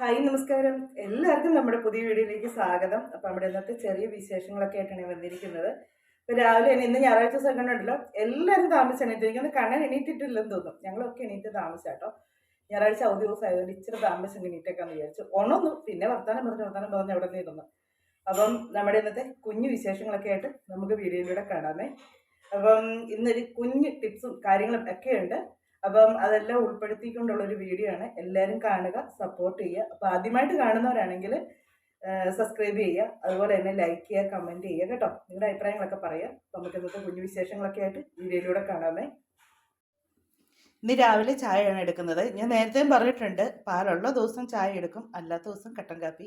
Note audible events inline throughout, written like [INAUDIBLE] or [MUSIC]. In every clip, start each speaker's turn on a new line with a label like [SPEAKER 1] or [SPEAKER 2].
[SPEAKER 1] Hi നമസ്കാരം. എല്ലാവർക്കും നമ്മുടെ പുതിയ വീഡിയോയിലേക്ക് സ്വാഗതം. അപ്പം നമ്മുടെ ഇന്നത്തെ ചെറിയ വിശേഷങ്ങളൊക്കെ ആയിട്ടാണ് വന്നിരിക്കുന്നത്. ഇപ്പം രാവിലെ തന്നെ ഇന്ന് ഞായറാഴ്ച ദിവസം ഉണ്ടല്ലോ. എല്ലാവരും താമസിച്ച് എനിക്കൊന്ന് കണ്ണൻ എണീറ്റിട്ടില്ലെന്ന് തോന്നും ഞങ്ങളൊക്കെ എണീറ്റ് താമസിച്ചാട്ടോ ഞായറാഴ്ച അവധി ദിവസം ആയതുകൊണ്ട് ഇച്ചിരി താമസിച്ച് എണീറ്റേക്കാന്ന് വിചാരിച്ചു. ഉണന്നു പിന്നെ വർത്താനം പറഞ്ഞ് വർത്താനം പറഞ്ഞ് അവിടെ നിന്ന് ഇരുന്നു. അപ്പം നമ്മുടെ ഇന്നത്തെ കുഞ്ഞു വിശേഷങ്ങളൊക്കെ ആയിട്ട് നമുക്ക് വീഡിയോയിലൂടെ കാണാമേ. അപ്പം ഇന്നൊരു കുഞ്ഞ് ടിപ്സും കാര്യങ്ങളും ഒക്കെ ഉണ്ട് അപ്പം അതെല്ലാം ഉൾപ്പെടുത്തിക്കൊണ്ടുള്ള ഒരു വീഡിയോ ആണ്. എല്ലാവരും കാണുക സപ്പോർട്ട് ചെയ്യുക. അപ്പം ആദ്യമായിട്ട് കാണുന്നവരാണെങ്കിൽ സബ്സ്ക്രൈബ് ചെയ്യുക. അതുപോലെ തന്നെ ലൈക്ക് ചെയ്യുക കമന്റ് ചെയ്യുക കേട്ടോ. നിങ്ങളുടെ അഭിപ്രായങ്ങളൊക്കെ പറയുക നമുക്ക് ഇന്നത്തെ കുഞ്ഞു വിശേഷങ്ങളൊക്കെ ആയിട്ട് വീഡിയോയിലൂടെ കാണാമേ. ഇന്ന് രാവിലെ ചായയാണ് എടുക്കുന്നത്. ഞാൻ നേരത്തെയും പറഞ്ഞിട്ടുണ്ട് പാലുള്ള ദിവസം ചായ എടുക്കും അല്ലാത്ത ദിവസം കട്ടൻ കാപ്പി.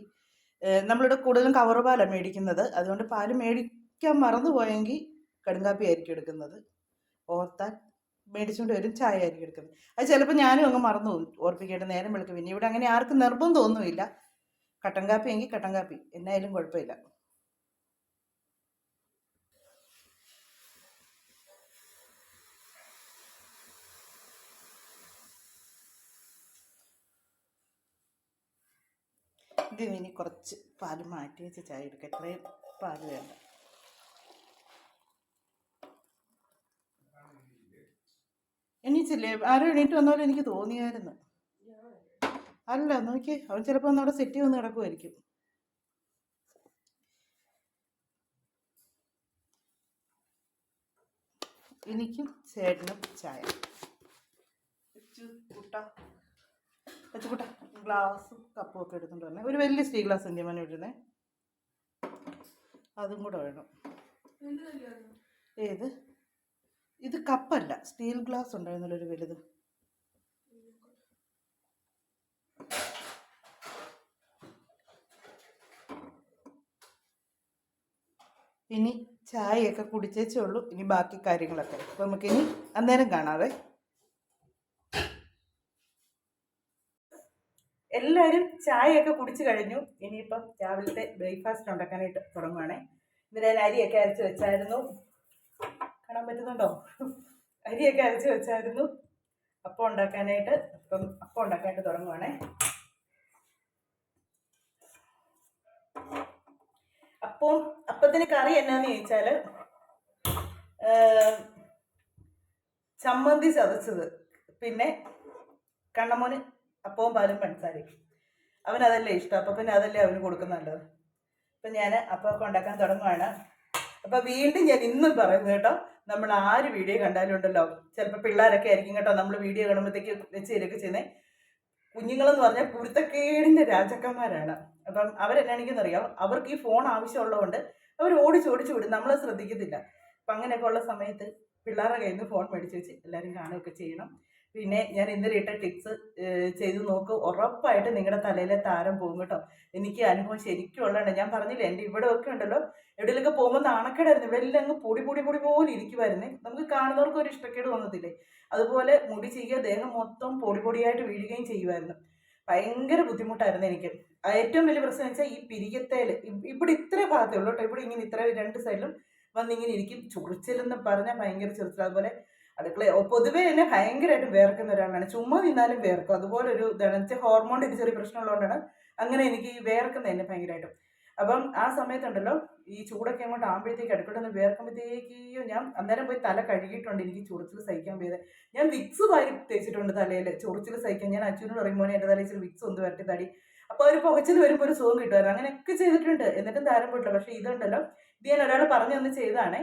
[SPEAKER 1] നമ്മളിവിടെ കൂടുതലും കവർ പാലാണ് മേടിക്കുന്നത്. അതുകൊണ്ട് പാൽ മേടിക്കാൻ മറന്നു പോയെങ്കിൽ കടുങ്കാപ്പി ആയിരിക്കും എടുക്കുന്നത്. ഓർത്താൽ മേടിച്ചുകൊണ്ട് വരും ചായ ആയിരിക്കും എടുക്കുന്നത്. അത് ചിലപ്പോൾ ഞാനും അങ്ങ് മറന്നു പോകും ഓർപ്പിക്കേണ്ട നേരം വിളിക്കും. പിന്നെ ഇവിടെ അങ്ങനെ ആർക്കും നിർബന്ധം ഒന്നുമില്ല. കട്ടൻ കാപ്പി എങ്കിൽ കട്ടൻ കാപ്പി എന്നായാലും കുഴപ്പമില്ല. ഇത് ഇനി കുറച്ച് പാൽ മാറ്റി വെച്ച് ചായ എടുക്കാം. ഇത്രയും പാൽ വേണ്ട. എണീച്ചില്ലേ? ആരും എണീറ്റ് വന്ന പോലെ എനിക്ക് തോന്നിയായിരുന്നു. അല്ല നോക്കി അവൻ ചിലപ്പോൾ ഒന്ന് അവിടെ സെറ്റ് വന്ന് കിടക്കുമായിരിക്കും എനിക്കും ചേട്ടനും ചായ. കുട്ട. ഗ്ലാസും കപ്പും ഒക്കെ എടുത്തുകൊണ്ട് വരണേ ഒരു വലിയ സ്റ്റീ ഗ്ലാസ് എന്റെ ഞാൻ ഇടുന്നേ അതും കൂടെ വേണം. ഏത്? ഇത് കപ്പല്ല. സ്റ്റീൽ ഗ്ലാസ് ഉണ്ടായിരുന്നല്ലോ ഒരു വലുത്. ഇനി ചായയൊക്കെ കുടിച്ചേച്ചേ ഉള്ളൂ. ഇനി ബാക്കി കാര്യങ്ങളൊക്കെ. അപ്പോൾ നമുക്കിനി അന്നേരം കാണാവേ. എല്ലാവരും ചായയൊക്കെ കുടിച്ചു കഴിഞ്ഞു. ഇനിയിപ്പം രാവിലത്തെ ബ്രേക്ക്ഫാസ്റ്റ് ഉണ്ടാക്കാനായിട്ട് തുടങ്ങുവാണേ. ഇന്ന് ഞാൻ അരിയൊക്കെ അരച്ച് വെച്ചായിരുന്നു. കാണാൻ പറ്റുന്നുണ്ടോ? അരിയൊക്കെ അരച്ച് വെച്ചായിരുന്നു. അപ്പം ഉണ്ടാക്കാനായിട്ട് അപ്പം അപ്പം ഉണ്ടാക്കാനായിട്ട് തുടങ്ങുവാണേ. അപ്പം അപ്പത്തിന് കറി എന്നാന്ന് ചോദിച്ചാൽ ചമ്മന്തി ചതച്ചത്. പിന്നെ കണ്ണമോന് അപ്പവും പാലും പഞ്ചസാരയും. അവൻ അതല്ലേ ഇഷ്ടം. അപ്പം പിന്നെ അതല്ലേ അവന് കൊടുക്കുന്നുണ്ട് അപ്പം ഞാൻ അപ്പമൊക്കെ ഉണ്ടാക്കാൻ തുടങ്ങുവാണ്. അപ്പം വീണ്ടും ഞാൻ ഇന്നും പറയുന്നു കേട്ടോ. നമ്മൾ ആര് വീഡിയോ കണ്ടാലും ഉണ്ടല്ലോ. ചിലപ്പോൾ പിള്ളേരൊക്കെ ആയിരിക്കും കേട്ടോ നമ്മൾ വീഡിയോ കാണുമ്പോഴത്തേക്ക് വെച്ച് തരികയൊക്കെ ചെയ്യുന്നത് കുഞ്ഞുങ്ങളെന്ന് പറഞ്ഞാൽ കുരുത്തക്കേടിന്റെ രാജാക്കന്മാരാണ്. അപ്പം അവരെന്നാണെങ്കിലും അറിയാം അവർക്ക് ഈ ഫോൺ ആവശ്യമുള്ളതുകൊണ്ട് അവർ ഓടിച്ച് ഓടിച്ച് വിടും. നമ്മൾ ശ്രദ്ധിക്കത്തില്ല. അപ്പം അങ്ങനെയൊക്കെ ഉള്ള സമയത്ത് പിള്ളേരുടെ കയ്യിൽ നിന്ന് ഫോൺ മേടിച്ച് വെച്ച് എല്ലാവരും കാണുകയൊക്കെ ചെയ്യണം. പിന്നെ ഞാൻ ഇന്നലെ ഇട്ട ടിപ്സ് ചെയ്ത് നോക്ക്. ഉറപ്പായിട്ട് നിങ്ങളുടെ തലയിലെ താരം പോകും കേട്ടോ. എനിക്ക് അനുഭവം ശരിക്കും ഉള്ളതാണ്. ഞാൻ പറഞ്ഞില്ലേ എന്റെ ഇവിടെ ഒക്കെ ഉണ്ടല്ലോ എവിടെയെങ്കിലൊക്കെ പോകുമ്പോൾ നാണക്കേടായിരുന്നു. ഇവിടെ അങ്ങ് പൊടി പൊടി പൊടി പോലെ ഇരിക്കുമായിരുന്നേ നമുക്ക് കാണുന്നവർക്ക് ഒരു ഇഷ്ടക്കേട് തോന്നത്തില്ലേ? അതുപോലെ മുടി ചെയ്യുക ദേഹം മൊത്തം പൊടി പൊടിയായിട്ട് വീഴുകയും ചെയ്യുമായിരുന്നു ഭയങ്കര ബുദ്ധിമുട്ടായിരുന്നു എനിക്ക്. ഏറ്റവും വലിയ പ്രശ്നം വെച്ചാൽ ഈ പിരികത്തേൽ ഇവിടെ ഇത്ര ഭാഗത്തേ ഉള്ളൂ കേട്ടോ. ഇവിടെ ഇങ്ങനെ ഇത്ര രണ്ട് സൈഡിലും വന്നിങ്ങനെ ഇരിക്കും. ചൊറിച്ചിലെന്ന് പറഞ്ഞാൽ ഭയങ്കര ചൊറിച്ചിൽ അതുപോലെ അടുക്കള പൊതുവേ എന്നെ ഭയങ്കരമായിട്ട് വേർക്കുന്ന ഒരാളാണ്. ചുമ്മാ നിന്നാലും വേർക്കും. അതുപോലെ ഒരു ഇതാണ് ഹോർമോണിന്റെ ഒരു ചെറിയ പ്രശ്നമുള്ളതുകൊണ്ടാണ് അങ്ങനെ എനിക്ക് ഈ എന്നെ ഭയങ്കരമായിട്ടും അപ്പം ആ സമയത്തുണ്ടല്ലോ ഈ ചൂടൊക്കെ അങ്ങോട്ട് ആകുമ്പോഴത്തേക്ക് അടുക്കളൊന്ന് വേർക്കുമ്പോഴത്തേക്കും ഞാൻ അന്നേരം പോയി തല കഴുകിയിട്ടുണ്ട്. എനിക്ക് ചൊറിച്ചിൽ സഹിക്കാൻ പോയത് ഞാൻ വിക്സ് വാരി തേച്ചിട്ടുണ്ട് തലയിൽ ചൊറിച്ചിൽ സഹിക്കാൻ. ഞാൻ അച്ഛനോട് പറയുമ്പോൾ എന്റെ തലയിൽ ഇച്ചിരി വിക്സ് ഒന്ന് വരട്ടി തടി. അപ്പോൾ ഒരു പുകച്ചിൽ വരുമ്പോൾ ഒരു സുഖം കിട്ടുമായിരുന്നു. അങ്ങനെയൊക്കെ ചെയ്തിട്ടുണ്ട്. എന്നിട്ടും താരം പോയിട്ടില്ല. പക്ഷേ ഇതുണ്ടല്ലോ ഇത് ഒരാൾ പറഞ്ഞു തന്ന് ചെയ്താണ്.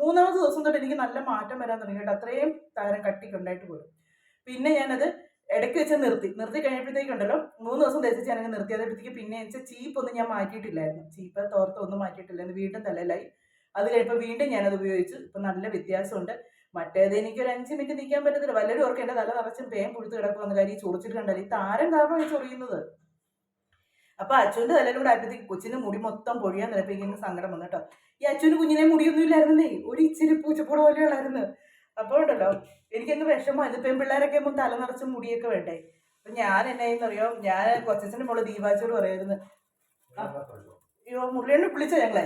[SPEAKER 1] മൂന്നാമത്തെ ദിവസം തൊട്ട് എനിക്ക് നല്ല മാറ്റം വരാൻ തുടങ്ങി കേട്ടോ. അത്രയും താരം കട്ടിക്കുണ്ടായിട്ട് പോലും. പിന്നെ ഞാനത് ഇടയ്ക്ക് വെച്ച് നിർത്തി. നിർത്തി കഴിഞ്ഞപ്പോഴത്തേക്കുണ്ടല്ലോ മൂന്ന് ദിവസം തേച്ച് ഞാനങ്ങ് നിർത്തി. അതപ്പോഴത്തേക്ക് പിന്നെ വെച്ചാൽ ചീപ്പ് ഒന്നും ഞാൻ മാറ്റിയിട്ടില്ലായിരുന്നു. ചീപ്പ് തോർത്ത് ഒന്നും മാറ്റിയിട്ടില്ലായിരുന്നു. വീണ്ടും തലയിലായി. അത് കഴിഞ്ഞപ്പോൾ വീണ്ടും ഞാനത് ഉപയോഗിച്ചു. ഇപ്പം നല്ല വ്യത്യാസമുണ്ട്. മറ്റേത് എനിക്ക് ഒരു അഞ്ച് മിനിറ്റ് നിൽക്കാൻ പറ്റത്തില്ല. വല്ലവരും ഓർക്കേണ്ട തല നിറച്ചും പേൻ പുഴുത്ത് കിടക്കുമെന്ന് കാര്യം ഈ ചൊറിച്ചിട്ട് ഈ താരം കാരണം ചൊറിയുന്നത്? അപ്പൊ അച്ഛന്റെ തലയിലൂടെ ആയപ്പോഴത്തേക്ക് കൊച്ചിന് മുടി മൊത്തം പൊഴിയാൻ നിലപ്പിക്കുന്ന സങ്കടം വന്നു കേട്ടോ. ഈ അച്ഛന് കുഞ്ഞിനെ മുടിയൊന്നും ഇല്ലായിരുന്നേ ഒരു ഇച്ചിരി പൂച്ചപ്പുറ പോലെയുള്ളായിരുന്നു അപ്പോൾ ഉണ്ടല്ലോ എനിക്കങ്ങ് വിഷമം. ഇത് പെൺപിള്ളേരൊക്കെ ആകുമ്പോൾ തല നിറച്ച് മുടിയൊക്കെ വേണ്ടേ? അപ്പൊ ഞാൻ എന്നായെന്നറിയോ? ഞാൻ കൊച്ചച്ഛന്റെ മോൾ ദീപാച്ചോട് പറയായിരുന്നു അയ്യോ മുരളിയണ്ണ വിളിച്ച ഞങ്ങളെ?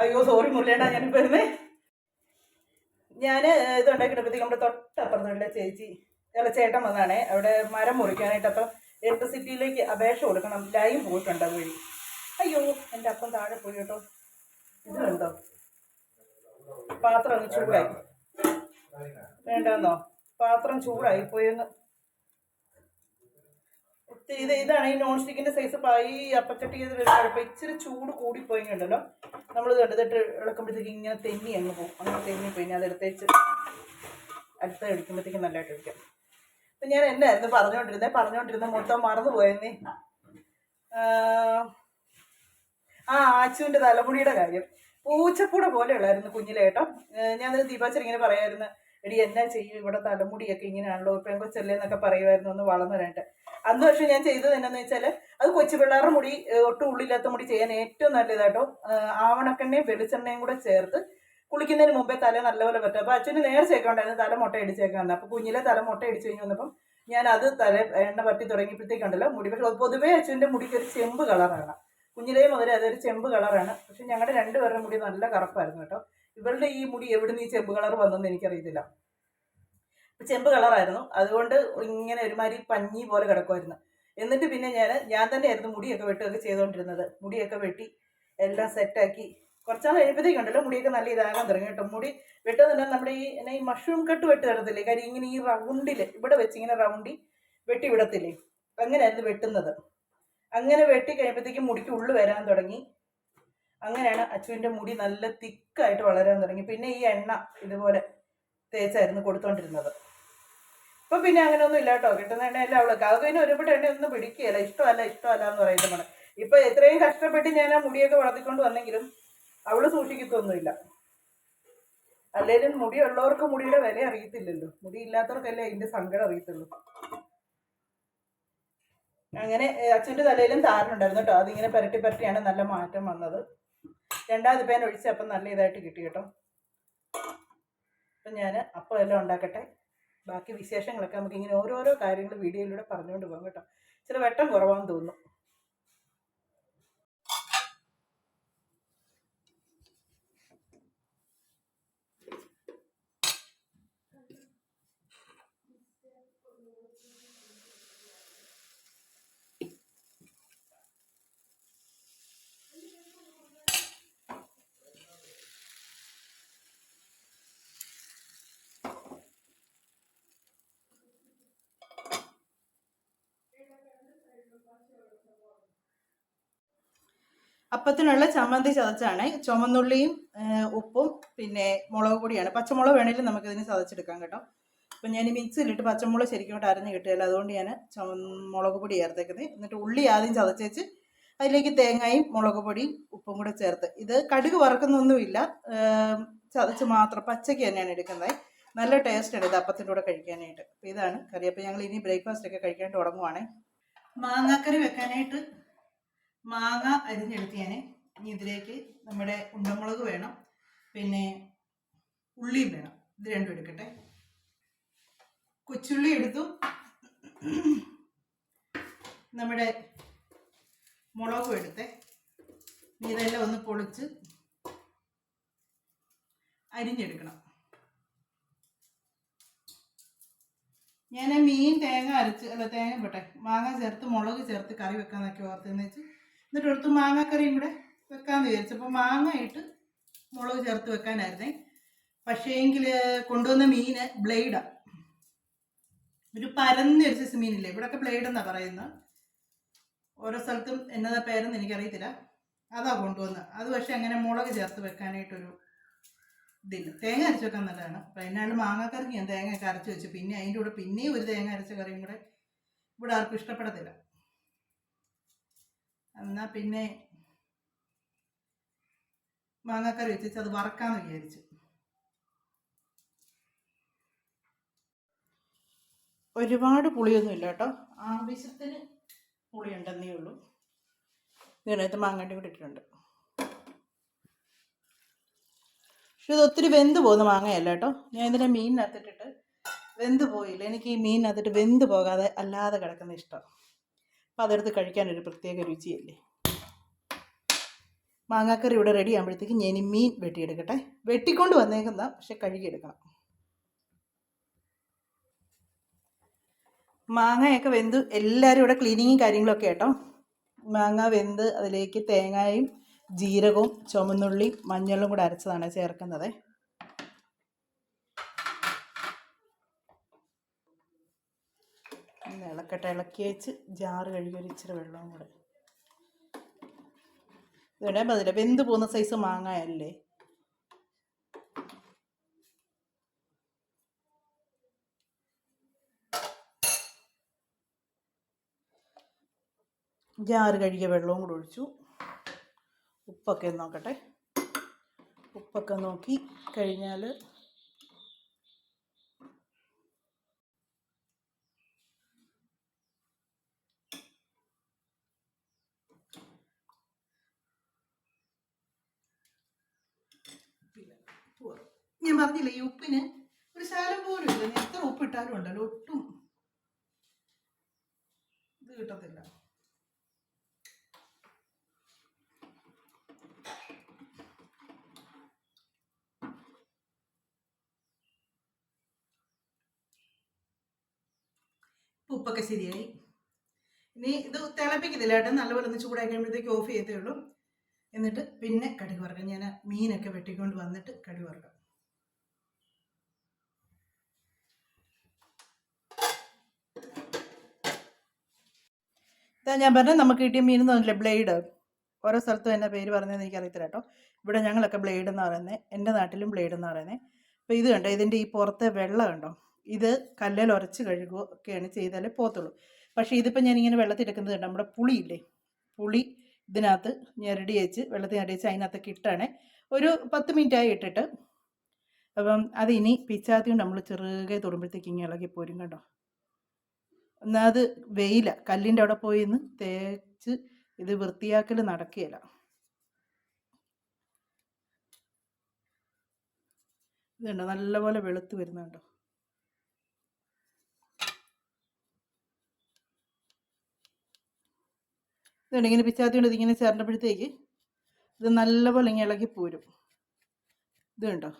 [SPEAKER 1] അയ്യോ സോറി മുരളിയണ്ണ ഞാൻ വരുന്നേ. ഞാൻ ഇത് ഉണ്ടാക്കിയപ്പോഴത്തേക്ക് നമ്മുടെ തൊട്ടപ്പുറത്തുള്ള ചേച്ചി ചേട്ടൻ വന്നാണേ അവിടെ മരം മുറിക്കാനായിട്ട് അപ്പം ഇലക്ട്രിസിറ്റിയിലേക്ക് അപേക്ഷ കൊടുക്കണം. ലൈൻ പോയിട്ടുണ്ട് അതുവഴി. അയ്യോ എന്റെ അപ്പം താഴെ പോയി കേട്ടോ. ഇതിലുണ്ടോ പാത്രം ചൂടായി. വേണ്ടെന്നോ? പാത്രം ചൂടായി പോയെന്ന്. ഇത് ഇതാണ് ഈ നോൺ സ്റ്റിക്കിന്റെ സൈസ് ഈ അപ്പച്ചട്ടി ചെയ്ത് വരുമ്പോൾ ഇച്ചിരി ചൂട് കൂടിപ്പോയിണ്ടല്ലോ നമ്മൾ കണ്ടിട്ട് ഇളക്കുമ്പോഴത്തേക്ക് ഇങ്ങനെ തെന്നി അങ്ങ് പോകും അങ്ങനെ തെന്നി പോയി. ഞാൻ അതെടുത്തേച്ച് അടുത്ത എടുക്കുമ്പോഴത്തേക്ക് നല്ലതായിട്ട് എടുക്കാം. അപ്പം ഞാൻ എന്നായിരുന്നു പറഞ്ഞുകൊണ്ടിരുന്നത് പറഞ്ഞുകൊണ്ടിരുന്നത് മൊത്തം മറന്നു പോയെന്നേ. ആ ആച്ചുവിന്റെ തലമുടിയുടെ കാര്യം. പൂച്ചക്കൂടെ പോലെ ഉള്ളായിരുന്നു കേട്ടോ. ഞാൻ അതിന് ദീപാച്ചൻ ഇങ്ങനെ പറയായിരുന്നു എടി എന്നാ ചെയ്യും? ഇവിടെ തലമുടിയൊക്കെ ഇങ്ങനെയാണല്ലോ പെങ്കൊച്ചല്ലേ എന്നൊക്കെ പറയുമായിരുന്നു ഒന്ന് വളർന്നു അന്ന് പക്ഷെ ഞാൻ ചെയ്തത് എന്നാന്ന് വെച്ചാൽ അത് കൊച്ചു പിള്ളേരുടെ മുടി ഒട്ടും ഉള്ളില്ലാത്ത മുടി ചെയ്യാൻ ഏറ്റവും നല്ലതാട്ടോ ഏഹ്, ആവണക്കെണ്ണയും വെളിച്ചെണ്ണയും കൂടെ ചേർത്ത് കുളിക്കുന്നതിന് മുമ്പേ തല നല്ലപോലെ പറ്റും. അപ്പോൾ അച്ഛന് നേരെ ഉണ്ടായിരുന്നു തല മുട്ട അടിച്ചേക്കാൻ വന്നത് അപ്പോൾ കുഞ്ഞിലെ തല മുട്ട അടിച്ചു കഴിഞ്ഞ് വന്നപ്പം ഞാൻ അത് തല എണ്ണ പറ്റി തുടങ്ങിയപ്പോഴത്തേക്കുണ്ടല്ലോ മുടി പക്ഷെ പൊതുവേ അച്ഛന്റെ മുടിക്ക് ഒരു ചെമ്പ് കളറാണ്. കുഞ്ഞിലേ മുതലേ അതൊരു ചെമ്പ് കളറാണ്. പക്ഷെ ഞങ്ങളുടെ രണ്ടുപേരുടെ മുടി നല്ല കറുപ്പായിരുന്നു കേട്ടോ. ഇവളുടെ ഈ മുടി എവിടുന്ന് ഈ ചെമ്പ് കളർ വന്നെന്ന് എനിക്കറിയത്തില്ല. ചെമ്പ് കളറായിരുന്നു. അതുകൊണ്ട് ഇങ്ങനെ ഒരുമാതിരി പഞ്ഞി പോലെ കിടക്കുമായിരുന്നു എന്നിട്ട് പിന്നെ ഞാൻ ഞാൻ തന്നെയായിരുന്നു മുടിയൊക്കെ വെട്ടുകയൊക്കെ ചെയ്തുകൊണ്ടിരുന്നത് മുടിയൊക്കെ വെട്ടി എല്ലാം സെറ്റാക്കി കുറച്ചാൾ കഴിയുമ്പോഴത്തേക്കുണ്ടല്ലോ മുടിയൊക്കെ നല്ല ഇതാകാൻ തുടങ്ങി. കേട്ടോ മുടി വെട്ടുന്നില്ല നമ്മുടെ ഈ എന്നാ ഈ മഷ്റൂം കട്ട് വെട്ട് തരത്തില്ലേ? കാര്യം ഇങ്ങനെ ഈ റൗണ്ടിൽ ഇവിടെ വെച്ച് ഇങ്ങനെ റൗണ്ടി വെട്ടി വിടത്തില്ലേ? അങ്ങനെയായിരുന്നു വെട്ടുന്നത്. അങ്ങനെ വെട്ടി കഴിയുമ്പോഴത്തേക്കും മുടിക്ക് ഉള്ളു വരാൻ തുടങ്ങി. അങ്ങനെയാണ് അച്ചുവിന്റെ മുടി നല്ല തിക്കായിട്ട് വളരാൻ തുടങ്ങി. പിന്നെ ഈ എണ്ണ ഇതുപോലെ തേച്ചായിരുന്നു കൊടുത്തോണ്ടിരുന്നത്. ഇപ്പൊ പിന്നെ അങ്ങനെയൊന്നും ഇല്ല കേട്ടോ. കിട്ടുന്ന എണ്ണയെല്ലാം അവൾ കാവുകയിന് ഒരുപാട് എണ്ണയൊന്നും പിടിക്കുകയല്ല. ഇഷ്ടമല്ല ഇഷ്ടമല്ല എന്ന് പറയുന്നത് ഇപ്പൊ എത്രയും കഷ്ടപ്പെട്ട് ഞാൻ ആ മുടിയൊക്കെ വളർത്തിക്കൊണ്ട് വന്നെങ്കിലും അവൾ സൂക്ഷിക്കത്തൊന്നുമില്ല. അല്ലെങ്കിലും മുടിയുള്ളവർക്ക് മുടിയുടെ വില അറിയത്തില്ലല്ലോ. മുടി ഇല്ലാത്തവർക്കല്ലേ അതിന്റെ സങ്കടം അറിയത്തുള്ളൂ. അങ്ങനെ അച്ഛന്റെ തലയിലും താരനുണ്ടായിരുന്നു കേട്ടോ. അതിങ്ങനെ പുരട്ടി പുരട്ടിയാണ് നല്ല മാറ്റം വന്നത്. രണ്ടാമത് പേൻ ഒഴിച്ച് അപ്പം നല്ല ഇതായിട്ട് കിട്ടി കേട്ടോ. അപ്പം ഞാൻ അപ്പം എല്ലാം ഉണ്ടാക്കട്ടെ. ബാക്കി വിശേഷങ്ങളൊക്കെ നമുക്ക് ഇങ്ങനെ ഓരോരോ കാര്യങ്ങൾ വീഡിയോയിലൂടെ പറഞ്ഞുകൊണ്ട് പോകാം കേട്ടോ. ഇച്ചിരി വെട്ടം കുറവാന്ന് തോന്നുന്നു. അപ്പത്തിനുള്ള ചമ്മന്തി ചതച്ചാണ്. ചുമന്നുള്ളിയും ഉപ്പും പിന്നെ മുളക് പൊടിയാണ്. പച്ചമുളക് വേണേലും നമുക്ക് ഇതിന് ചതച്ചെടുക്കാം കേട്ടോ. അപ്പം ഞാൻ മിക്സിയിലിട്ട് പച്ചമുളക് ശരിക്കും അരഞ്ഞ് കിട്ടുകയില്ല. അതുകൊണ്ട് ഞാൻ മുളക് പൊടി ചേർത്തേക്കുന്നത്. എന്നിട്ട് ഉള്ളി ആദ്യം ചതച്ചേച്ച് അതിലേക്ക് തേങ്ങയും മുളക് പൊടിയും ഉപ്പും കൂടെ ചേർത്ത്. ഇത് കടുക് വറക്കുന്നൊന്നുമില്ല. ചതച്ച് മാത്രം പച്ചയ്ക്ക് തന്നെയാണ് എടുക്കുന്നത്. നല്ല ടേസ്റ്റാണ് ഇത് അപ്പത്തിന്റെ കൂടെ കഴിക്കാനായിട്ട്. അപ്പോൾ ഇതാണ് കറി. അപ്പോൾ ഞങ്ങൾ ഇനി ബ്രേക്ക്ഫാസ്റ്റ് ഒക്കെ കഴിക്കാൻ തുടങ്ങുവാണേ. മാങ്ങാക്കറി വെക്കാനായിട്ട് മാങ്ങ അരിഞ്ഞെടുത്ത് ഞാൻ ഇനി ഇതിലേക്ക് നമ്മുടെ ഉണ്ടമുളക് വേണം. പിന്നെ ഉള്ളിയും വേണം. ഇത് രണ്ടും എടുക്കട്ടെ. കൊച്ചുള്ളി എടുത്തു. നമ്മുടെ മുളകും എടുത്തെ. ഇനി ഇതെല്ലാം ഒന്ന് പൊളിച്ച് അരിഞ്ഞെടുക്കണം. ഞാൻ മീൻ തേങ്ങ അരച്ച് അല്ല തേങ്ങ പെട്ടെ മാങ്ങ ചേർത്ത് മുളക് ചേർത്ത് കറി വെക്കാന്നൊക്കെ ഓർത്തെന്ന് വെച്ച് എന്നിട്ട് എടുത്ത് മാങ്ങാക്കറിയും കൂടെ വെക്കാമെന്ന് വിചാരിച്ചു. അപ്പോൾ മാങ്ങ ഇട്ട് മുളക് ചേർത്ത് വെക്കാനായിരുന്നേ. പക്ഷേങ്കിൽ കൊണ്ടുവന്ന മീന് ബ്ലേഡാ. ഒരു പരന്നൊരു സൈസ് മീനില്ലേ? ഇവിടെയൊക്കെ ബ്ലേഡ് എന്നാ പറയുന്നത് ഓരോ സ്ഥലത്തും എന്നതാ പേരെന്ന് എനിക്കറിയത്തില്ല. അതാ കൊണ്ടുവന്നത് അത് പക്ഷെ അങ്ങനെ മുളക് ചേർത്ത് വെക്കാനായിട്ടൊരു ഇതില്ല. തേങ്ങ അരച്ച് വെക്കാൻ നല്ലതാണ്. അപ്പം അതിനാണ്ട് മാങ്ങാക്കറിക്ക് ഞാൻ തേങ്ങ ഒക്കെ അരച്ച് വെച്ചു പിന്നെ അതിന്റെ കൂടെ പിന്നെയും ഒരു തേങ്ങ അരച്ച കറിയും കൂടെ ഇവിടെ ആർക്കും ഇഷ്ടപ്പെടത്തില്ല. എന്നാൽ പിന്നെ മാങ്ങാക്കറി വെച്ചിട്ട് അത് വറക്കാമെന്ന് വിചാരിച്ചു. ഒരുപാട് പുളിയൊന്നും ഇല്ല കേട്ടോ. ആവശ്യത്തിന് പുളി ഉണ്ടെന്നേ ഉള്ളൂ. ഇതിനകത്ത് മാങ്ങാട്ടി കൂടി ഇട്ടിട്ടുണ്ട്. പക്ഷെ ഇത് ഒത്തിരി വെന്ത് പോകുന്ന മാങ്ങയല്ല കേട്ടോ. ഞാൻ ഇതിനെ മീനിനകത്തിട്ടിട്ട് വെന്ത് പോയില്ല. എനിക്ക് ഈ മീനിനകത്തിട്ട് വെന്ത് പോകാതെ അല്ലാതെ കിടക്കുന്ന ഇഷ്ടം. അപ്പം അതെടുത്ത് കഴിക്കാനൊരു പ്രത്യേക രുചിയല്ലേ? മാങ്ങാക്കറി ഇവിടെ റെഡി ആകുമ്പോഴത്തേക്ക് ഞാൻ മീൻ വെട്ടിയെടുക്കട്ടെ. വെട്ടിക്കൊണ്ട് വന്നേക്കുന്ന പക്ഷെ കഴുകിയെടുക്കണം. മാങ്ങയൊക്കെ വെന്ത് എല്ലാവരും ഇവിടെ ക്ലീനിങ്ങും കാര്യങ്ങളൊക്കെ കേട്ടോ മാങ്ങ വെന്ത് അതിലേക്ക് തേങ്ങയും ജീരകവും ചുമന്നുള്ളി മഞ്ഞളും കൂടെ അരച്ചതാണ് ചേർക്കുന്നത് ഒന്ന് ഇളക്കട്ടെ ഇളക്കി വെച്ച് ജാറ് കഴുകി ഒരു ഇച്ചിരി വെള്ളവും കൂടെ. ഇവിടെ പതില്ല വെന്ത് പോകുന്ന സൈസ് മാങ്ങയല്ലേ? ജാറ് കഴുകിയ വെള്ളവും കൂടെ ഒഴിച്ചു. ഉപ്പൊക്കെ നോക്കട്ടെ. ഉപ്പൊക്കെ നോക്കി കഴിഞ്ഞാൽ ഞാൻ പറഞ്ഞില്ലേ ഈ ഉപ്പിന് ഒരു ശാലം പോലും ഇല്ല ഞാൻ എത്ര ഉപ്പിട്ടാലും ഉണ്ടല്ലോ ഒട്ടും ഇത് കിട്ടത്തില്ല ഉപ്പൊക്കെ ശരിയായി. ഇനി ഇത് തിളപ്പിക്കുന്നില്ല കേട്ടോ. നല്ലപോലെ ഒന്ന് ചൂടാക്കി കഴിയുമ്പോഴത്തേക്ക് ഓഫ് ചെയ്തേ ഉള്ളൂ. എന്നിട്ട് പിന്നെ കടുക് വറക്കാം. ഞാൻ മീനൊക്കെ വെട്ടിക്കൊണ്ട് വന്നിട്ട് കടുക് വറക്കാം. ഇതാ ഞാൻ പറഞ്ഞത് നമുക്ക് കിട്ടിയ മീൻ എന്ന് പറഞ്ഞില്ല ബ്ലേഡ്. ഓരോ സ്ഥലത്തും എന്നാ പേര് പറഞ്ഞതെന്ന് എനിക്കറിയത്തില്ല കേട്ടോ. ഇവിടെ ഞങ്ങളൊക്കെ ബ്ലേഡ് എന്ന് പറയുന്നത്. എന്റെ നാട്ടിലും ബ്ലേഡ് എന്ന് പറയുന്നത്. അപ്പോൾ ഇത് കണ്ടോ? ഇതിന്റെ ഈ പുറത്തെ വെള്ളം കണ്ടോ? ഇത് കല്ലിൽ ഉരച്ച് കഴുകുക ഒക്കെയാണ് ചെയ്താലേ പോത്തുള്ളൂ പക്ഷേ ഇതിപ്പോൾ ഞാനിങ്ങനെ വെള്ളത്തിലെടുക്കുന്നത് കണ്ട്? നമ്മുടെ പുളിയില്ലേ? പുളി ഇതിനകത്ത് ഞെരടി വെച്ച് വെള്ളത്തിൽ ഞെരടി വെച്ച് അതിനകത്തൊക്കെ ഇട്ടാണേ. ഒരു പത്ത് മിനിറ്റായി ഇട്ടിട്ട്. അപ്പം അത് ഇനി പിച്ചാത്തി കൊണ്ട് നമ്മൾ ചെറുകെ തൊടുമ്പോഴത്തേക്ക് ഇങ്ങനെ ഇളകി പോരും കണ്ടോ? എന്നാൽ അത് വെയില. കല്ലിന്റെ അവിടെ പോയി നിന്ന് തേച്ച് ഇത് വൃത്തിയാക്കൽ നടക്കുകയില്ല. ഇതുണ്ടോ? നല്ലപോലെ വെളുത്ത് വരുന്നുണ്ടോ. ഇതുണ്ട് ഇങ്ങനെ പിച്ചാത്തി കൊണ്ട് ഇതിങ്ങനെ ചേർന്നപ്പോഴത്തേക്ക് ഇത് നല്ലപോലെ ഇങ്ങനെ ഇളകി പോരും. ഇത് കണ്ടോ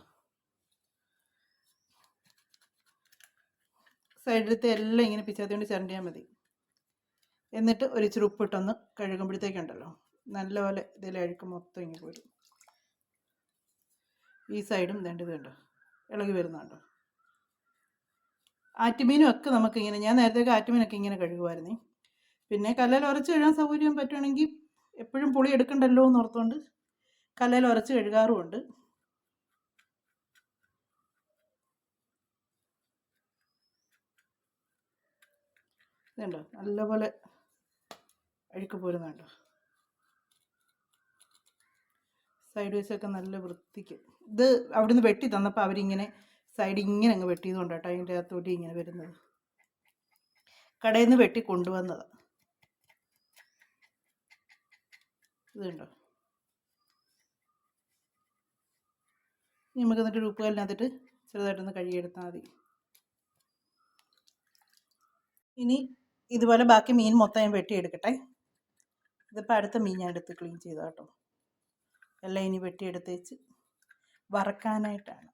[SPEAKER 1] സൈഡിലത്തെ എല്ലാം ഇങ്ങനെ പിച്ചാത്തി കൊണ്ട് മതി. എന്നിട്ട് ഒരു ഇച്ചിരി ഉപ്പിട്ടൊന്ന് കഴുകുമ്പോഴത്തേക്കുണ്ടല്ലോ. നല്ലപോലെ ഇതിൽ അഴുക്ക് മൊത്തം ഇങ്ങനെ പോരും. ഈ സൈഡും ദണ്ട് ഇത് കണ്ടോ ഇളകി വരുന്നുണ്ടോ. ആറ്റുമീനും ഒക്കെ നമുക്കിങ്ങനെ ഞാൻ നേരത്തെ ആറ്റുമീനൊക്കെ ഇങ്ങനെ കഴുകുമായിരുന്നേ പിന്നെ കല്ലിൽ ഉരച്ച് കഴുകാൻ സൗകര്യം പറ്റുവാണെങ്കിൽ എപ്പോഴും പുളി എടുക്കണ്ടല്ലോ എന്ന് ഓർത്തുകൊണ്ട് കല്ലിൽ ഉരച്ച് കഴുകാറുമുണ്ട്. ഇതുണ്ടോ? നല്ലപോലെ അഴുക്ക് പോരുന്നുണ്ടോ സൈഡ് വെച്ചൊക്കെ നല്ല വൃത്തിക്ക്. ഇത് അവിടുന്ന് വെട്ടി തന്നപ്പോൾ അവരിങ്ങനെ സൈഡ് ഇങ്ങനെ അങ്ങ് വെട്ടിയതുകൊണ്ട് കേട്ടോ അതിന്റെ അകത്തോട്ട് ഇങ്ങനെ വരുന്നത്. കടയിൽ നിന്ന് വെട്ടി കൊണ്ടുവന്നതാണ് ഇതുണ്ടോ? ഇനി നമുക്ക് എന്നിട്ട് ഉപ്പുകല്ലിനകത്തിട്ട് ചെറുതായിട്ടൊന്ന് കഴുകിയെടുത്താൽ മതി. ഇനി ഇതുപോലെ ബാക്കി മീൻ മൊത്തം ഞാൻ വെട്ടിയെടുക്കട്ടെ. ഇതിപ്പോൾ അടുത്ത മീൻ ഞാൻ എടുത്ത് ക്ലീൻ ചെയ്ത കേട്ടോ. എല്ലാം ഇനി വെട്ടിയെടുത്ത് വെച്ച് വറക്കാനായിട്ടാണ്.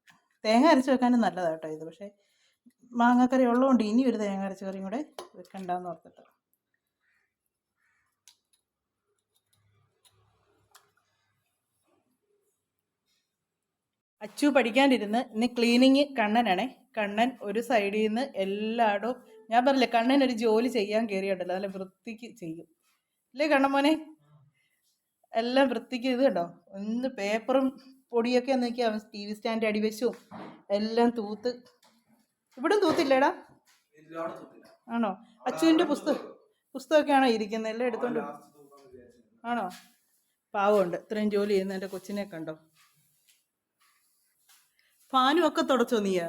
[SPEAKER 1] തേങ്ങ അരച്ച് വെക്കാനും നല്ലതാണ് കേട്ടോ ഇത്. പക്ഷേ മാങ്ങാക്കറി ഉള്ളതുകൊണ്ട് ഇനി ഒരു തേങ്ങ അരച്ച് കറിയും കൂടെ വെക്കണ്ടെന്ന് ഓർത്തിട്ട് അച്ചു പഠിക്കാണ്ടിരുന്ന് ഇന്ന് ക്ലീനിങ് കണ്ണനാണേ. കണ്ണൻ ഒരു സൈഡിൽ നിന്ന് എല്ലായിടവും ഞാൻ പറഞ്ഞില്ലേ കണ്ണൻ ഒരു ജോലി ചെയ്യാൻ കയറിയുണ്ടല്ലോ നല്ല വൃത്തിക്ക് ചെയ്യും. അല്ലേ കണ്ണമോനെ എല്ലാം വൃത്തിക്ക് ഇത് കണ്ടോ? ഒന്ന് പേപ്പറും പൊടിയൊക്കെ നോക്കി അവൻ ടി വി സ്റ്റാൻഡ് അടിവശവും എല്ലാം തൂത്ത്. ഇവിടും തൂത്തില്ലേടാ? ആണോ? അച്ചുവിന്റെ പുസ്തകം പുസ്തകമൊക്കെയാണോ ഇരിക്കുന്നത് എല്ലാം എടുത്തോണ്ട് ആണോ? പാവമുണ്ട് ഇത്രയും ജോലി ചെയ്യുന്ന എന്റെ കൊച്ചിനെ കണ്ടോ? ഫാനും ഒക്കെ തുടച്ചോ നീയാ?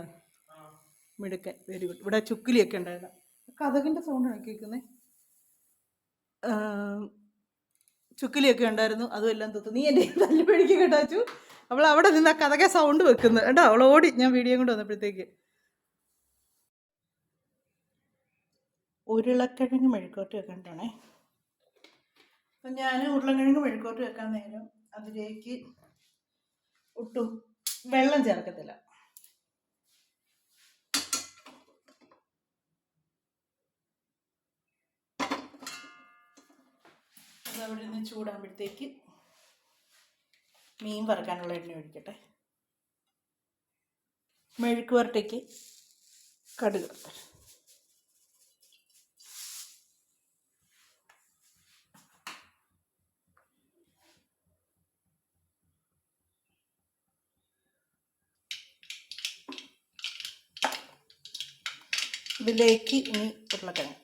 [SPEAKER 1] മിടുക്കൻ. വെരി ഗുഡ് ഇവിടെ ചുക്കിലിയൊക്കെ ഉണ്ടായിരുന്നു. സൗണ്ട് സൗണ്ടാണ് കേൾക്കുന്നത് ചുക്കിലിയൊക്കെ ഉണ്ടായിരുന്നു. അതും എല്ലാം തൊത്തു. നീ എന്റെ [LAUGHS] തല്ലി കേട്ടാച്ചു അവൾ അവിടെ നിന്ന് ആ കഥകെ സൗണ്ട് വെക്കുന്നു. കേട്ടോ അവൾ ഓടി. ഞാൻ വീഡിയോ കൊണ്ട് വന്നപ്പോഴത്തേക്ക്. ഉരുളക്കിഴങ്ങ് മെഴുക്കോട്ട് വെക്കണ്ടേ അപ്പം ഞാൻ ഉരുളക്കിഴങ്ങ് മെഴുക്കോട്ട് വെക്കാൻ നേരം അതിലേക്ക് ഒട്ടും വെള്ളം ചേർക്കത്തില്ല. അതവിടെ നിന്ന് ചൂടാകുമ്പോഴത്തേക്ക് മീൻ വറുക്കാനുള്ള എണ്ണ ഒഴിക്കട്ടെ. മെഴുക്ക് വരട്ടേക്ക് കടുക് വറുത്തട്ടെ ഇതിലേക്ക് ഇനി ഉരുളക്കിഴങ്ങ്.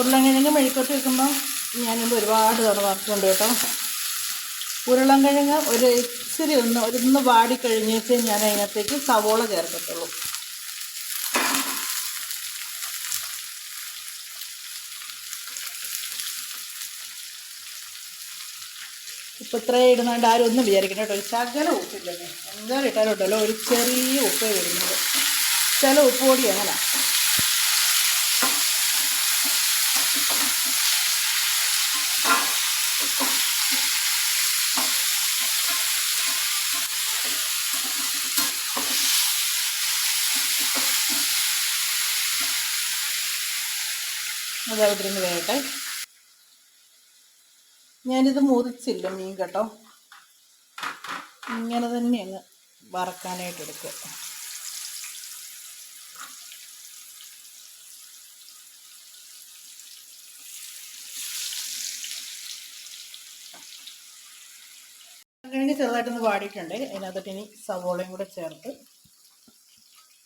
[SPEAKER 1] ഉരുളങ്ങനെ മെഴുക്കോട്ട് വെക്കുമ്പോൾ ഞാനിത് ഒരുപാട് തവണ വറുത്തുണ്ട് കേട്ടോ. ഉരുളൻകിഴങ്ങ് ഒരു ഇച്ചിരി ഒന്ന് ഒന്ന് വാടിക്കഴിഞ്ഞിട്ട് ഞാൻ അതിനകത്തേക്ക് സവോള ചേർക്കത്തുള്ളൂ ഇപ്പം ഇത്രയും ഇടുന്നതുകൊണ്ട് ആരും ഒന്നും വിചാരിക്കണം കേട്ടോ. ഒരു ശകല ഉപ്പില്ലേ? എന്തായാലും ഇട്ടാലും ഉണ്ടല്ലോ. ഒരു ചെറിയ ഉപ്പേ വരുന്നത്. ചില ഉപ്പ് പൊടി അങ്ങനെ. അത് അവിടെ നിന്ന് വേകട്ടെ. ഞാനിത് മുറിച്ചില്ല മീൻ കേട്ടോ. ഇങ്ങനെ തന്നെ അങ്ങ് വറക്കാനായിട്ട് എടുക്കുക കഴിഞ്ഞ് ചെറുതായിട്ടൊന്ന് വാടിയിട്ടുണ്ട്. അതിനകത്തോട്ട് ഇനി സവോളയും കൂടെ ചേർത്ത്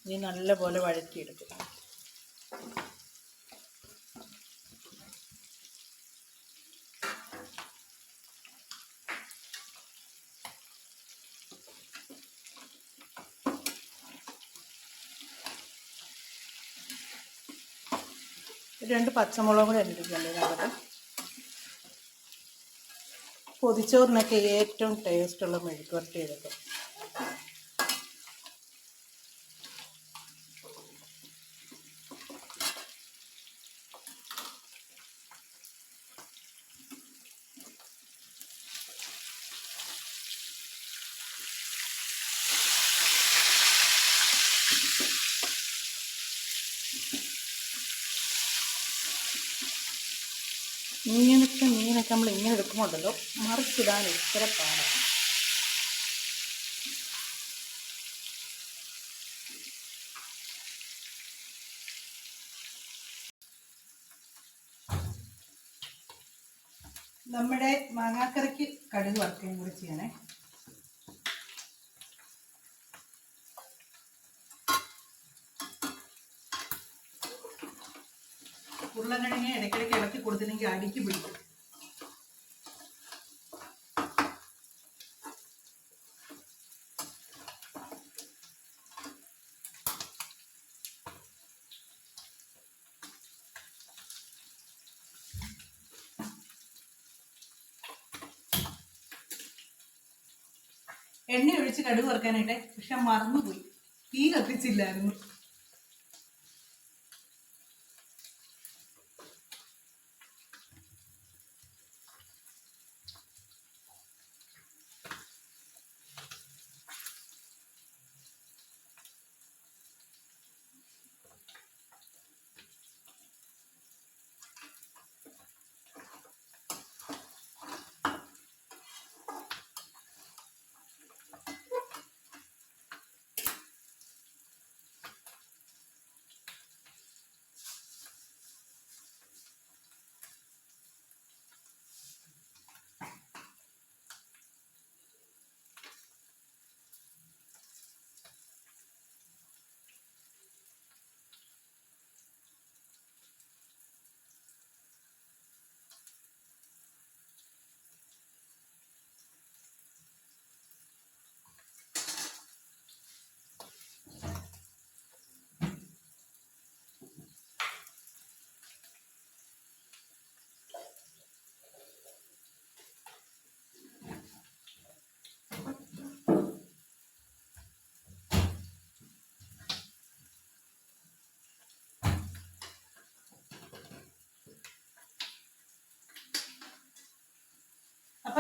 [SPEAKER 1] ഇനി നല്ലപോലെ വഴറ്റിയെടുക്കുക രണ്ട് പച്ചമുളകും കൂടെ ഇട്ടിട്ടുണ്ട് ഇതിനകത്ത്. പൊതിച്ചോറിനൊക്കെ ഏറ്റവും ടേസ്റ്റുള്ള മെഴുക്ക് വരട്ടി എടുക്കും ഇങ്ങനത്തെ മീനൊക്കെ നമ്മൾ ഇങ്ങനെ എടുക്കുമ്പോണ്ടല്ലോ? മറിച്ചിടാൻ ഇത്ര നമ്മുടെ മാങ്ങാക്കറിക്ക് കടുക് വറുക്കുകയും കൂടി ചെയ്യണേ. ഉരുളക്കിഴങ്ങ് ഇടയ്ക്കിടയ്ക്ക് ഇളക്കി കൊടുത്തില്ലെങ്കിൽ അടിക്ക് പിടിക്കും. എണ്ണ ഒഴിച്ച് കടുക് വറുക്കാനായിട്ട്. പക്ഷെ മറന്നുപോയി. തീ കത്തിച്ചില്ലായിരുന്നു.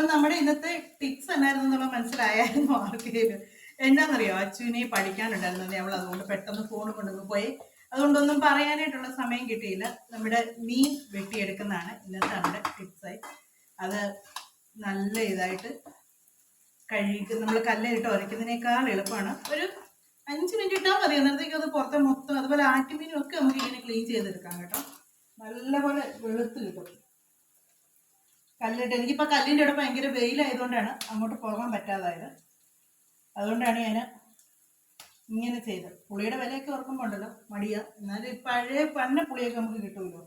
[SPEAKER 1] നമ്മുടെ ഇന്നത്തെ ടിപ്സ് എന്നായിരുന്നു എന്നുള്ള മനസ്സിലായായിരുന്നു ആർക്കെങ്കിലും എന്നാന്നറിയോ? അച്ഛനെ പഠിക്കാനുണ്ടായിരുന്നത് അവൾ അതുകൊണ്ട് പെട്ടെന്ന് ഫോൺ കൊണ്ടുവന്ന് പോയി. അതുകൊണ്ടൊന്നും പറയാനായിട്ടുള്ള സമയം കിട്ടിയില്ല. നമ്മുടെ മീൻ വെട്ടിയെടുക്കുന്നതാണ് ഇന്നത്തെ നമ്മുടെ ടിപ്സായി അത് നല്ല ഇതായിട്ട് കഴുകി നമ്മൾ കല്ലിട്ട് ഉരയ്ക്കുന്നതിനേക്കാൾ എളുപ്പമാണ്. ഒരു അഞ്ച് മിനിറ്റ് ഇട്ടാൽ മതി. അന്നേരത്തേക്ക് അത് പുറത്തെ മൊത്തം അതുപോലെ ആറ്റുമീനും ഒക്കെ നമുക്ക് ഇങ്ങനെ ക്ലീൻ ചെയ്തെടുക്കാം കേട്ടോ. നല്ലപോലെ വെളുത്ത് കിട്ടും. കല്ലിട്ട് എനിക്കിപ്പോൾ കല്ലിന്റെ ഇവിടെ ഭയങ്കര വെയിലായതുകൊണ്ടാണ് അങ്ങോട്ട് പോകാൻ പറ്റാതായത്. അതുകൊണ്ടാണ് ഞാൻ ഇങ്ങനെ ചെയ്തത്. പുളിയുടെ വിലയൊക്കെ ഓർക്കുമ്പോൾ ഉണ്ടല്ലോ മടിയ. എന്നാലും പഴയ പന്ന പുളിയൊക്കെ നമുക്ക് കിട്ടുമല്ലോ.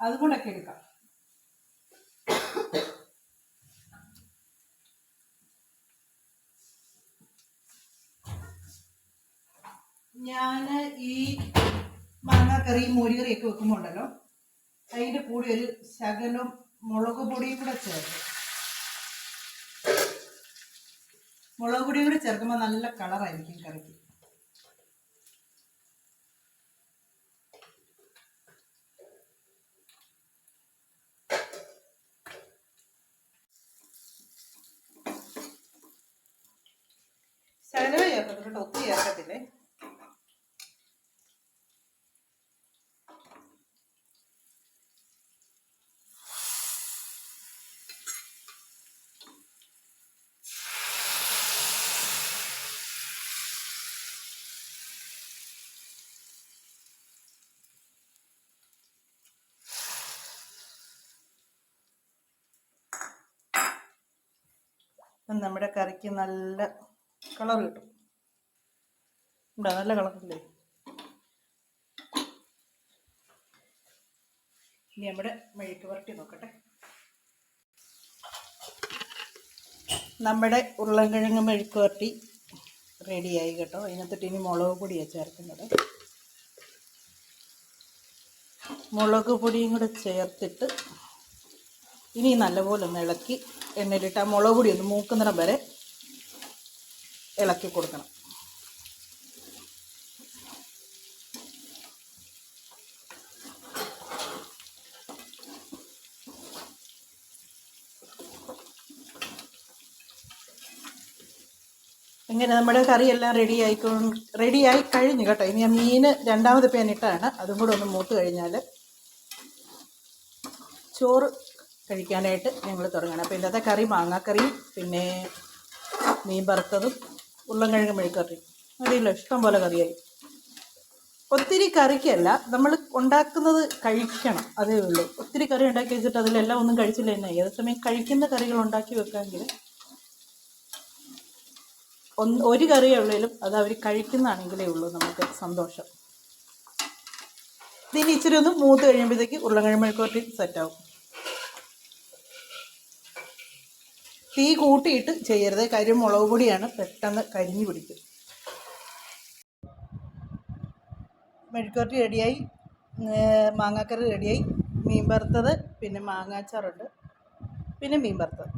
[SPEAKER 1] അതുകൊണ്ടൊക്കെ എടുക്കാം. ഞാൻ ഈ മാങ്ങാക്കറി മോരുകറിയൊക്കെ വെക്കുമ്പോൾ ഉണ്ടല്ലോ അതിന്റെ കൂടെ ഒരു ശകലം മുളക് പൊടിയും കൂടെ ചേർക്കും. മുളക് പൊടിയും കൂടെ ചേർക്കുമ്പോൾ നല്ല കളറായിരിക്കും കറിക്ക് ശകലമേ ചേർക്കത്തില്ല കേട്ടോ ഒത്തിരി ചേർക്കത്തില്ലേ അപ്പം നമ്മുടെ കറിക്ക് നല്ല കളർ കിട്ടും. ഇവിടെ നല്ല കളറില്ലേ ഇനി നമ്മുടെ മെഴുക്ക് പുരട്ടി നോക്കട്ടെ. നമ്മുടെ ഉരുളൻകിഴങ്ങ് മെഴുക്ക് പുരട്ടി റെഡിയായി കേട്ടോ. അതിനകത്തിട്ട് ഇനി മുളക് പൊടിയാണ് ചേർക്കുന്നത്. മുളക് പൊടിയും കൂടെ ചേർത്തിട്ട് ഇനി നല്ലപോലെ ഒന്ന് ഇളക്കി എണ്ണയിലിട്ട് ആ മുളക് പൊടി ഒന്ന് മൂക്കുന്നിടം വരെ ഇളക്കി കൊടുക്കണം. ഇങ്ങനെ നമ്മുടെ കറിയെല്ലാം റെഡി ആയിക്കോ റെഡിയായി കഴിഞ്ഞു കേട്ടോ. ഇനി ആ മീൻ രണ്ടാമത് പേനിട്ടാണ് അതും കൂടെ ഒന്ന് മൂത്ത് കഴിഞ്ഞാൽ ചോറ് കഴിക്കാനായിട്ട് ഞങ്ങൾ തുടങ്ങണം. അപ്പോൾ ഇന്നത്തെ കറി മാങ്ങാക്കറിയും പിന്നെ മീൻ വറുത്തതും ഉരുളൻകിഴങ്ങ് മെഴുക്കറിയും മതിയല്ലോ ഇഷ്ടം പോലെ കറിയായി. ഒത്തിരി കറിക്കല്ല നമ്മൾ ഉണ്ടാക്കുന്നത് കഴിക്കണം അതേ ഉള്ളൂ. ഒത്തിരി കറി ഉണ്ടാക്കി വെച്ചിട്ട് അതിലെല്ലാം ഒന്നും കഴിച്ചില്ല തന്നെ അതേസമയം കഴിക്കുന്ന കറികൾ ഉണ്ടാക്കി വെക്കാമെങ്കിൽ ഒന്ന് ഒരു കറിയേ ഉള്ളേലും അത് അവർ കഴിക്കുന്നതാണെങ്കിലേ ഉള്ളൂ നമുക്ക് സന്തോഷം. ഇതിന് ഇച്ചിരി ഒന്ന് മൂത്ത് കഴിയുമ്പോഴത്തേക്ക് ഉരുളൻകിഴങ്ങ് മെഴുക്കുവരട്ടി സെറ്റാവും തീ കൂട്ടിയിട്ട് ചെയ്യരുത്. കാര്യം മുളക് പൊടിയാണ് പെട്ടെന്ന് കരിഞ്ഞു പിടിക്കും മെഴുക്കുവരട്ടി റെഡിയായി. മാങ്ങാക്കറി റെഡിയായി. മീൻ വറുത്തത് പിന്നെ മാങ്ങാച്ചാറുണ്ട് പിന്നെ മീൻ വറുത്തത്.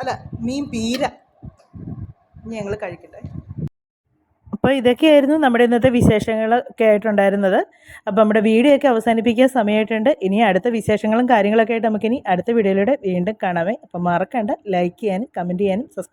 [SPEAKER 1] അല്ല മീൻ പീര. ഞങ്ങൾ കഴിക്കട്ടെ. അപ്പോൾ ഇതൊക്കെയായിരുന്നു നമ്മുടെ ഇന്നത്തെ വിശേഷങ്ങളൊക്കെ ആയിട്ടുണ്ടായിരുന്നത്. അപ്പോൾ നമ്മുടെ വീഡിയോ ഒക്കെ അവസാനിപ്പിക്കാൻ സമയമായിട്ടുണ്ട്. ഇനി അടുത്ത വിശേഷങ്ങളും കാര്യങ്ങളൊക്കെ ആയിട്ട് നമുക്കിനി അടുത്ത വീഡിയോയിലൂടെ വീണ്ടും കാണാമേ അപ്പോൾ മറക്കണ്ട. ലൈക്ക് ചെയ്യാനും കമന്റ് ചെയ്യാനും സബ്സ്ക്രൈബ്